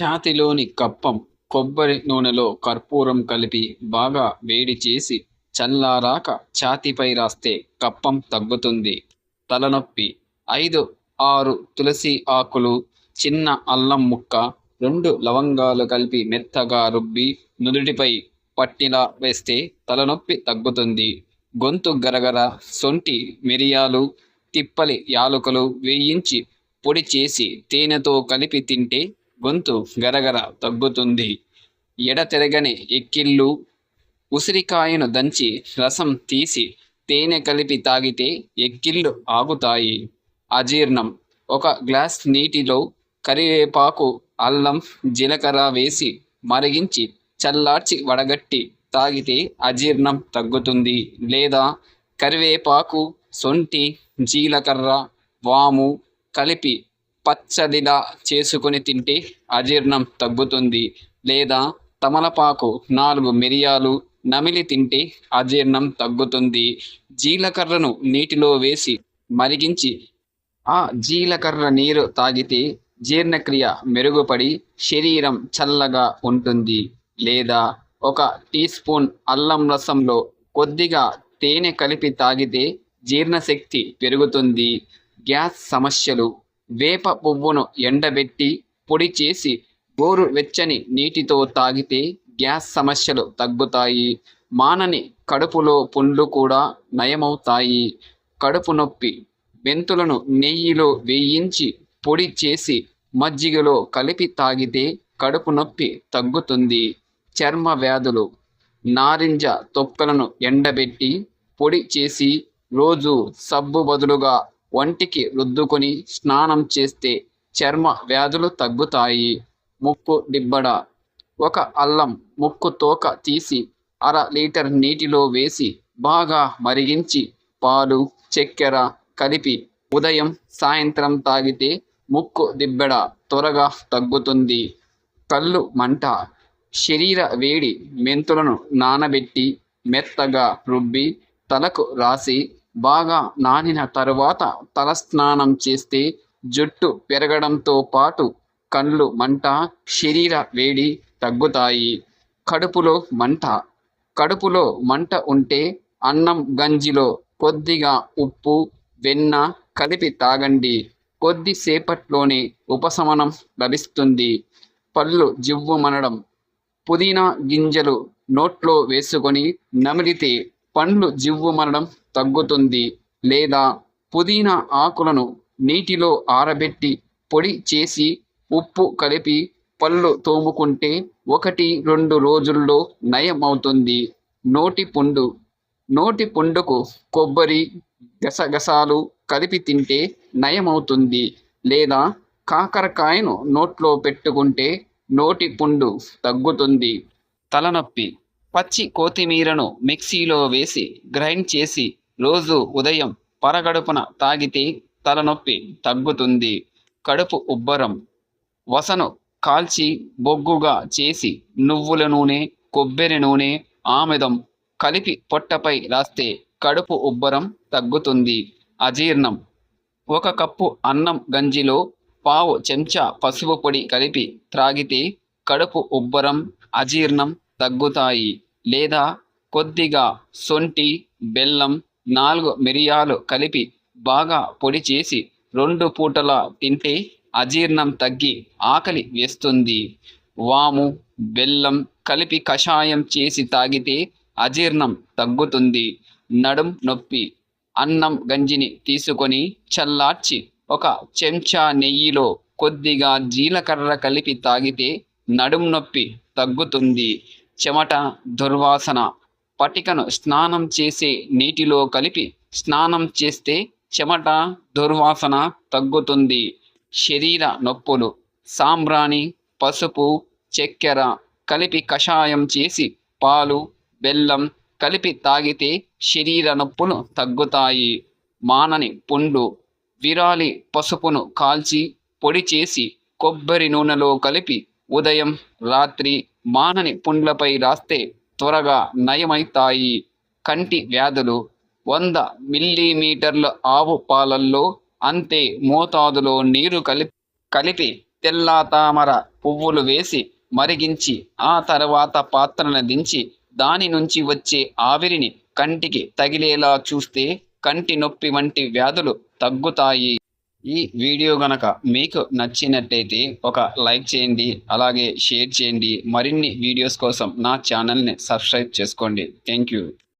ఛాతిలోని కప్పం కొబ్బరి నూనెలో కర్పూరం కలిపి బాగా వేడి చేసి చల్లారాక ఛాతీపై రాస్తే కప్పం తగ్గుతుంది. తలనొప్పి. ఐదు ఆరు తులసి ఆకులు చిన్న అల్లం ముక్క రెండు లవంగాలు కలిపి మెత్తగా రుబ్బి నుదుటిపై పట్టిలా వేస్తే తలనొప్పి తగ్గుతుంది. గొంతు గరగర సొంటి మిరియాలు తిప్పలి యాలకులు వేయించి పొడి చేసి తేనెతో కలిపి తింటే గొంతు గరగర తగ్గుతుంది. ఎడతెరగని ఎక్కిళ్ళు ఉసిరికాయను దంచి రసం తీసి తేనె కలిపి తాగితే ఎక్కిళ్ళు ఆగుతాయి. అజీర్ణం. ఒక గ్లాస్ నీటిలో కరివేపాకు అల్లం జీలకర్ర వేసి మరిగించి చల్లార్చి వడగట్టి తాగితే అజీర్ణం తగ్గుతుంది. లేదా కరివేపాకు సొంటి జీలకర్ర వాము కలిపి పచ్చడిలా చేసుకొని తింటే అజీర్ణం తగ్గుతుంది. లేదా తమలపాకు నాలుగు మిరియాలు నమిలి తింటే అజీర్ణం తగ్గుతుంది. జీలకర్రను నీటిలో వేసి మరిగించి ఆ జీలకర్ర నీరు తాగితే జీర్ణక్రియ మెరుగుపడి శరీరం చల్లగా ఉంటుంది. లేదా ఒక టీ స్పూన్ అల్లం రసంలో కొద్దిగా తేనె కలిపి తాగితే జీర్ణశక్తి పెరుగుతుంది. గ్యాస్ సమస్యలు వేప పువ్వును ఎండబెట్టి పొడి చేసి గోరు వెచ్చని నీటితో తాగితే గ్యాస్ సమస్యలు తగ్గుతాయి. మానని కడుపులో పుండ్లు కూడా నయమవుతాయి. కడుపు నొప్పి మెంతులను నెయ్యిలో వేయించి పొడి చేసి మజ్జిగలో కలిపి తాగితే కడుపు నొప్పి తగ్గుతుంది. చర్మ వ్యాధులు నారింజ తొక్కలను ఎండబెట్టి పొడి చేసి రోజు సబ్బు బదులుగా ఒంటికి రుద్దుకొని స్నానం చేస్తే చర్మ వ్యాధులు తగ్గుతాయి. ముక్కు దిబ్బడ. ఒక అల్లం ముక్కు తోక తీసి అర లీటర్ నీటిలో వేసి బాగా మరిగించి పాలు చక్కెర కలిపి ఉదయం సాయంత్రం తాగితే ముక్కు దిబ్బెడ త్వరగా తగ్గుతుంది. కళ్ళు మంట. శరీర వేడి మెంతులను నానబెట్టి మెత్తగా రుబ్బి తలకు రాసి బాగా నానిన తరువాత తలస్నానం చేస్తే జుట్టు పెరగడంతో పాటు కళ్ళు మంట శరీర వేడి తగ్గుతాయి. కడుపులో మంట. కడుపులో మంట ఉంటే అన్నం గంజిలో కొద్దిగా ఉప్పు వెన్న కలిపి తాగండి. కొద్దిసేపట్లోనే ఉపశమనం లభిస్తుంది. పళ్ళు జివ్వుమనడం పుదీనా గింజలు నోట్లో వేసుకొని నమిలితే పండ్లు జివ్వుమనడం తగ్గుతుంది లేదా పుదీనా ఆకులను నీటిలో ఆరబెట్టి పొడి చేసి ఉప్పు కలిపి పళ్ళు తోముకుంటే ఒకటి రెండు రోజుల్లో నయమవుతుంది. నోటి పుండు. నోటి పుండుకు కొబ్బరి గసగసాలు కలిపి తింటే నయమవుతుంది లేదా కాకరకాయను నోట్లో పెట్టుకుంటే నోటి పుండు తగ్గుతుంది. తలనొప్పి. పచ్చి కొత్తిమీరను మిక్సీలో వేసి గ్రైండ్ చేసి రోజు ఉదయం పరగడుపున తాగితే తలనొప్పి తగ్గుతుంది. కడుపు ఉబ్బరం. వసను కాల్చి బొగ్గుగా చేసి నువ్వుల నూనె కొబ్బరి నూనె ఆమెదం కలిపి పొట్టపై రాస్తే కడుపు ఉబ్బరం తగ్గుతుంది. అజీర్ణం. ఒక కప్పు అన్నం గంజిలో పావు చెంచా పసుపు పొడి కలిపి త్రాగితే కడుపు ఉబ్బరం అజీర్ణం తగ్గుతాయి. లేదా కొద్దిగా సొంటి బెల్లం నాలుగు మిరియాలు కలిపి బాగా పొడి చేసి రెండు పూటలా తింటే అజీర్ణం తగ్గి ఆకలి వేస్తుంది. వాము బెల్లం కలిపి కషాయం చేసి తాగితే అజీర్ణం తగ్గుతుంది. నడుం నొప్పి. అన్నం గంజిని తీసుకొని చల్లార్చి ఒక చెంచా నెయ్యిలో కొద్దిగా జీలకర్ర కలిపి తాగితే నడుం నొప్పి తగ్గుతుంది. చెమట దుర్వాసన పటికను స్నానం చేసే నీటిలో కలిపి స్నానం చేస్తే చెమట దుర్వాసన తగ్గుతుంది. శరీర నొప్పులు సాంబ్రాణి పసుపు చక్కెర కలిపి కషాయం చేసి పాలు బెల్లం కలిపి తాగితే శరీర నొప్పులు తగ్గుతాయి. మానని పుండు విరాలి పసుపును కాల్చి పొడి చేసి కొబ్బరి నూనెలో కలిపి ఉదయం రాత్రి మానని పుండ్లపై రాస్తే త్వరగా నయమైతాయి. కంటి వ్యాధులు వంద మిల్లీమీటర్ల ఆవు పాలల్లో అంతే మోతాదులో నీరు కలిపి కలిపి తెల్ల తామర పువ్వులు వేసి మరిగించి ఆ తర్వాత పాత్రను దించి దాని నుంచి వచ్చే ఆవిరిని కంటికి తగిలేలా చూస్తే కంటి నొప్పి వంటి వ్యాధులు తగ్గుతాయి. ఈ వీడియో గనక మీకు నచ్చినట్టయితే ఒక లైక్ చేయండి అలాగే షేర్ చేయండి. మరిన్ని వీడియోస్ కోసం నా ఛానల్ని సబ్స్క్రైబ్ చేసుకోండి. Thank you.